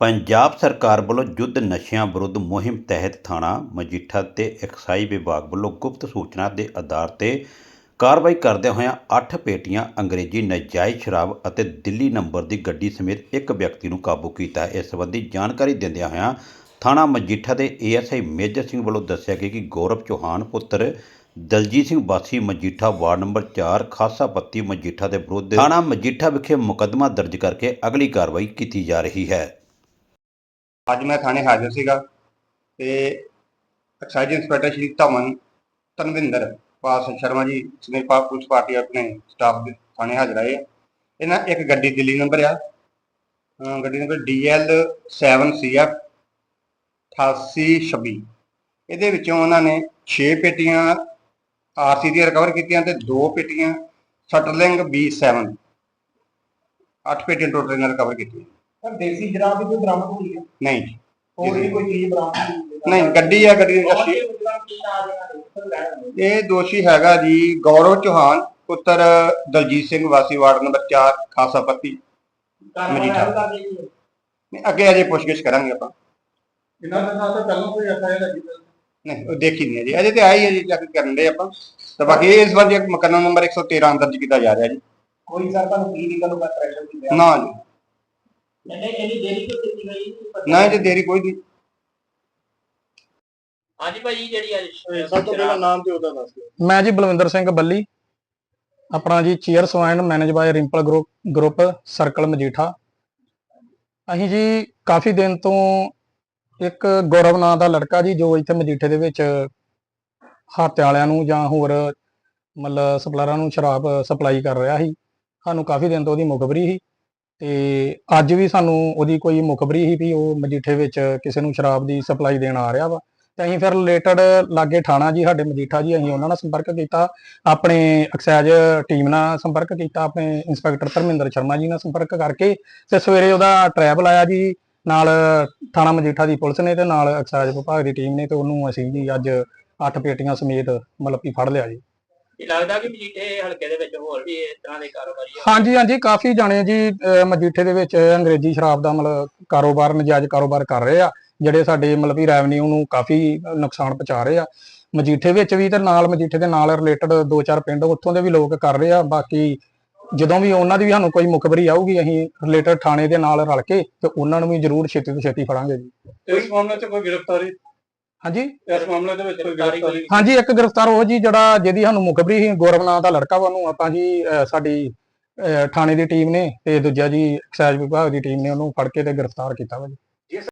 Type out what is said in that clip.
ਪੰਜਾਬ ਸਰਕਾਰ ਵੱਲੋਂ ਯੁੱਧ ਨਸ਼ਿਆਂ ਵਿਰੁੱਧ ਮੁਹਿੰਮ ਤਹਿਤ ਥਾਣਾ ਮਜੀਠਾ ਤੇ ਐਕਸਾਈਜ਼ ਵਿਭਾਗ ਵੱਲੋਂ ਗੁਪਤ ਸੂਚਨਾ ਦੇ ਆਧਾਰ ਤੇ ਕਾਰਵਾਈ ਕਰਦਿਆਂ ਹੋਇਆਂ 8 ਪੇਟੀਆਂ, ਅੰਗਰੇਜ਼ੀ ਨਾਜਾਇਜ਼ ਸ਼ਰਾਬ ਅਤੇ ਦਿੱਲੀ ਨੰਬਰ ਦੀ ਗੱਡੀ ਸਮੇਤ ਇੱਕ ਵਿਅਕਤੀ ਨੂੰ ਕਾਬੂ ਕੀਤਾ। ਹੈ ਇਸ ਸੰਬੰਧੀ ਜਾਣਕਾਰੀ ਦਿੰਦਿਆਂ ਹੋਇਆਂ ਥਾਣਾ ਮਜੀਠਾ ਦੇ ਏਐਸਆਈ ਮੇਜਰ ਸਿੰਘ ਵੱਲੋਂ ਦੱਸਿਆ ਗਿਆ ਕਿ ਗੌਰਵ ਚੌਹਾਨ ਪੁੱਤਰ ਦਲਜੀਤ ਸਿੰਘ ਵਾਸੀ ਮਜੀਠਾ ਵਾਰਡ ਨੰਬਰ 4 ਖਾਸਾ ਪੱਤੀ ਮਜੀਠਾ ਦੇ ਵਿਰੁੱਧ ਥਾਣਾ ਮਜੀਠਾ ਵਿਖੇ ਮੁਕੱਦਮਾ ਦਰਜ ਕਰਕੇ ਅਗਲੀ ਕਾਰਵਾਈ ਕੀਤੀ ਜਾ ਰਹੀ ਹੈ। ਅੱਜ ਮੈਂ ਥਾਣੇ ਹਾਜ਼ਰ ਸੀਗਾ ਤੇ ਐਕਸਾਈਜ਼ ਇੰਸਪੈਕਟਰ ਸ਼੍ਰੀ ਧਮਨ ਤਨਵਿੰਦਰ ਪਾਸ ਸ਼ਰਮਾ ਜੀ ਸਮੇਤ ਪਾ, ਪੁਲਿਸ ਪਾਰਟੀ ਆਪਣੇ ਸਟਾਫ ਦੇ ਥਾਣੇ ਹਾਜ਼ਰ ਆਏ ਇਹਨਾਂ ਇੱਕ ਗੱਡੀ ਦਿੱਲੀ ਨੰਬਰ ਆ। ਗੱਡੀ ਨੰਬਰ DL 7CF 8826 ਇਹਦੇ ਵਿੱਚੋਂ ਉਹਨਾਂ ਨੇ 6 ਪੇਟੀਆਂ ਆਰਸੀ ਦੀਆਂ ਰਿਕਵਰ ਕੀਤੀਆਂ ਤੇ 2 ਪੇਟੀਆਂ ਸਟਰਲਿੰਗ B7 8 ਪੇਟੀਆਂ ਟੋਟਲ ਇਹਨਾਂ ਰਿਕਵਰ ਕੀਤੀਆਂ। ਸਰ ਦੇਸੀ ਸ਼ਰਾਬ ਵੀ ਕੋਈ ਬਰਾਮਦ ਹੋਈ। ਹੈ ਨਹੀਂ। ਜੀ ਹੋਰ ਵੀ ਕੋਈ ਚੀਜ਼ ਬਰਾਮਦ ਹੋਈ। ਹੈ ਨਹੀਂ ਗੱਡੀ ਆ ਗੱਡੀ ਦੀ ਬਹੁਤ ਇਹ ਦੋਸ਼ੀ ਹੈਗਾ ਜੀ ਗੌਰਵ ਚੌਹਾਨ ਪੁੱਤਰ ਦਲਜੀਤ ਸਿੰਘ ਵਾਸੀ ਵਾਰਡ ਨੰਬਰ 4 ਖਾਸਾ ਪੱਤੀ ਮਜੀਠਾ। ਨਹੀਂ, ਅੱਗੇ ਅਜੇ ਪੁੱਛਗਿੱਛ ਕਰਾਂਗੇ ਆਪਾਂ। ਇਹਨਾਂ ਦੇ ਨਾਲ ਤਾਂ ਪਹਿਲਾਂ ਕੋਈ ਐਫਆਈਆਰ ਲੱਗੀ ਸੀ ਨਹੀਂ ਉਹ ਦੇਖੀ ਨਹੀਂ ਜੀ ਅਜੇ ਤੇ ਆਈ ਹੈ ਜੀ ਚੈੱਕ ਕਰਨ ਦੇ ਆਪਾਂ। ਤਾਂ ਬਾਕੀ ਇਸ ਵਾਰ ਜੀ ਮੁਕੱਦਮਾ ਨੰਬਰ 113 ਦਰਜ ਕੀਤਾ ਜਾ ਰਿਹਾ ਜੀ। ਕੋਈ ਸਰ ਤੁਹਾਨੂੰ ਕੀ ਦਾ ਪ੍ਰੈਸ਼ਰ ਪਿਆ? ਨਾ ਜੀ। ਨਹੀਂ ਇਹਦੀ ਦੇਰੀ ਕਿਉਂ ਕੀਤੀ ਗਈ ਨਾ ਜੀ ਦੇਰੀ ਕੋਈ ਨਹੀਂ। ਹਾਂਜੀ ਭਾਜੀ ਜਿਹੜੀ ਅੱਜ ਸਭ ਤੋਂ ਪਹਿਲਾਂ ਨਾਮ ਤੇ ਉਹਦਾ ਦੱਸ ਦਿਓ। ਮੈਂ ਜੀ ਬਲਵਿੰਦਰ ਸਿੰਘ ਬੱਲੀ ਆਪਣਾ ਜੀ chair ਸਵਾਇਨ manage by Rimpal group group circle Majitha. ਅਸੀਂ ਜੀ ਕਾਫੀ ਦਿਨ ਤੋਂ ਇੱਕ ਗੌਰਵ ਨਾਂ ਦਾ ਲੜਕਾ ਜੀ ਜੋ ਇੱਥੇ ਮਜੀਠੇ ਦੇ ਵਿੱਚ ਹਾਤੇ ਵਾਲਿਆਂ ਨੂੰ ਜਾਂ ਹੋਰ ਮਤਲਬ ਸਪਲਾਇਰਾਂ ਨੂੰ ਸ਼ਰਾਬ ਸਪਲਾਈ ਕਰ ਰਿਹਾ ਸੀ। ਸਾਨੂੰ ਕਾਫੀ ਦਿਨ ਤੋਂ ਉਹਦੀ ਮੁਖਬਰੀ ਸੀ। ਤੇ ਅੱਜ ਵੀ ਸਾਨੂੰ ਉਹਦੀ ਕੋਈ ਮੁਖਬਰੀ ਸੀ ਵੀ ਉਹ ਮਜੀਠੇ ਵਿੱਚ ਕਿਸੇ ਨੂੰ ਸ਼ਰਾਬ ਦੀ ਸਪਲਾਈ ਦੇਣ ਆ ਰਿਹਾ ਵਾ। ਤੇ ਅਸੀਂ ਫਿਰ ਰਿਲੇਟਡ ਲਾਗੇ ਥਾਣਾ ਜੀ, ਸਾਡੇ ਮਜੀਠਾ ਜੀ, ਅਸੀਂ ਉਹਨਾਂ ਨਾਲ ਸੰਪਰਕ ਕੀਤਾ। ਆਪਣੇ ਐਕਸਾਈਜ਼ ਟੀਮ ਨਾਲ ਸੰਪਰਕ ਕੀਤਾ, ਆਪਣੇ ਇੰਸਪੈਕਟਰ ਧਰਮਿੰਦਰ ਸ਼ਰਮਾ ਜੀ ਨਾਲ ਸੰਪਰਕ ਕਰਕੇ ਤੇ ਸਵੇਰੇ ਉਹਦਾ ਟਰੈਵਲ ਆਇਆ ਜੀ, ਨਾਲ ਥਾਣਾ ਮਜੀਠਾ ਦੀ ਪੁਲਿਸ ਨੇ ਤੇ ਨਾਲ ਐਕਸਾਈਜ਼ ਵਿਭਾਗ ਦੀ ਟੀਮ ਨੇ ਤੇ ਉਹਨੂੰ ਅਸੀਂ ਜੀ ਅੱਜ 8 ਪੇਟੀਆਂ ਸਮੇਤ ਮਤਲਬ ਕਿ ਫੜ ਲਿਆ ਜੀ। ਇਹ ਲੱਗਦਾ ਕਿ ਮਜੀਠੇ ਹਲਕੇ ਦੇ ਵਿੱਚ ਹੋਰ ਵੀ ਇਸ ਤਰ੍ਹਾਂ ਦੇ ਕਾਰੋਬਾਰੀ ਆ। ਹਾਂਜੀ ਹਾਂਜੀ ਕਾਫੀ ਜਾਣੇ ਜੀ ਅਹ ਮਜੀਠੇ ਦੇ ਵਿੱਚ ਅੰਗਰੇਜ਼ੀ ਸ਼ਰਾਬ ਦਾ ਮਤਲਬ ਕਾਰੋਬਾਰ ਨਜਾਇਜ਼ ਕਾਰੋਬਾਰ ਕਰ ਰਹੇ ਆ ਜਿਹੜੇ ਸਾਡੇ ਮਤਲਬ ਵੀ ਰੈਵਨਿਊ ਨੂੰ ਕਾਫੀ ਨੁਕਸਾਨ ਪਹੁੰਚਾ ਰਹੇ ਆ। ਮਜੀਠੇ ਵਿੱਚ ਵੀ ਤੇ ਨਾਲ ਮਜੀਠੇ ਦੇ ਨਾਲ ਰਿਲੇਟਡ ਦੋ ਚਾਰ ਪਿੰਡ ਉੱਥੋਂ ਦੇ ਵੀ ਲੋਕ ਕਰ ਰਹੇ ਆ ਬਾਕੀ ਜਦੋਂ ਵੀ ਉਹਨਾਂ ਦੀ ਵੀ ਸਾਨੂੰ ਕੋਈ ਮੁਖਬਰੀ ਆਊਗੀ ਅਸੀਂ ਰਿਲੇਟਡ ਥਾਣੇ ਦੇ ਨਾਲ ਰਲ ਕੇ ਤੇ ਉਹਨਾਂ ਨੂੰ ਵੀ ਜ਼ਰੂਰ ਛੇਤੀ ਤੋਂ ਛੇਤੀ ਫੜਾਂਗੇ ਜੀ। ਇਸ ਮਾਮਲੇ 'ਚ ਕੋਈ ਗ੍ਰਿਫਤਾਰੀ? ਹਾਂਜੀ? ਇਸ ਮਾਮਲੇ ਦੇ ਵਿੱਚ ਕੋਈ ਗ੍ਰਿਫਤਾਰੀ ਗ੍ਰਿਫਤਾਰੀ ਹਾਂਜੀ ਇੱਕ ਗ੍ਰਿਫਤਾਰ ਉਹ ਜੀ ਜਿਹੜਾ ਜਿਹਦੀ ਸਾਨੂੰ ਮੁਖਬਰੀ ਸੀ ਗੌਰਵ ਨਾਂ ਦਾ ਲੜਕਾ ਵਾ ਉਹਨੂੰ ਆਪਾਂ ਜੀ ਸਾਡੀ ਥਾਣੇ ਦੀ ਟੀਮ ਨੇ ਤੇ ਦੂਜਾ ਜੀ ਐਕਸਾਈਜ਼ ਵਿਭਾਗ ਦੀ ਟੀਮ ਨੇ ਉਹਨੂੰ ਫੜ ਕੇ ਤੇ ਗ੍ਰਿਫਤਾਰ ਕੀਤਾ ਵਾ ਜੀ।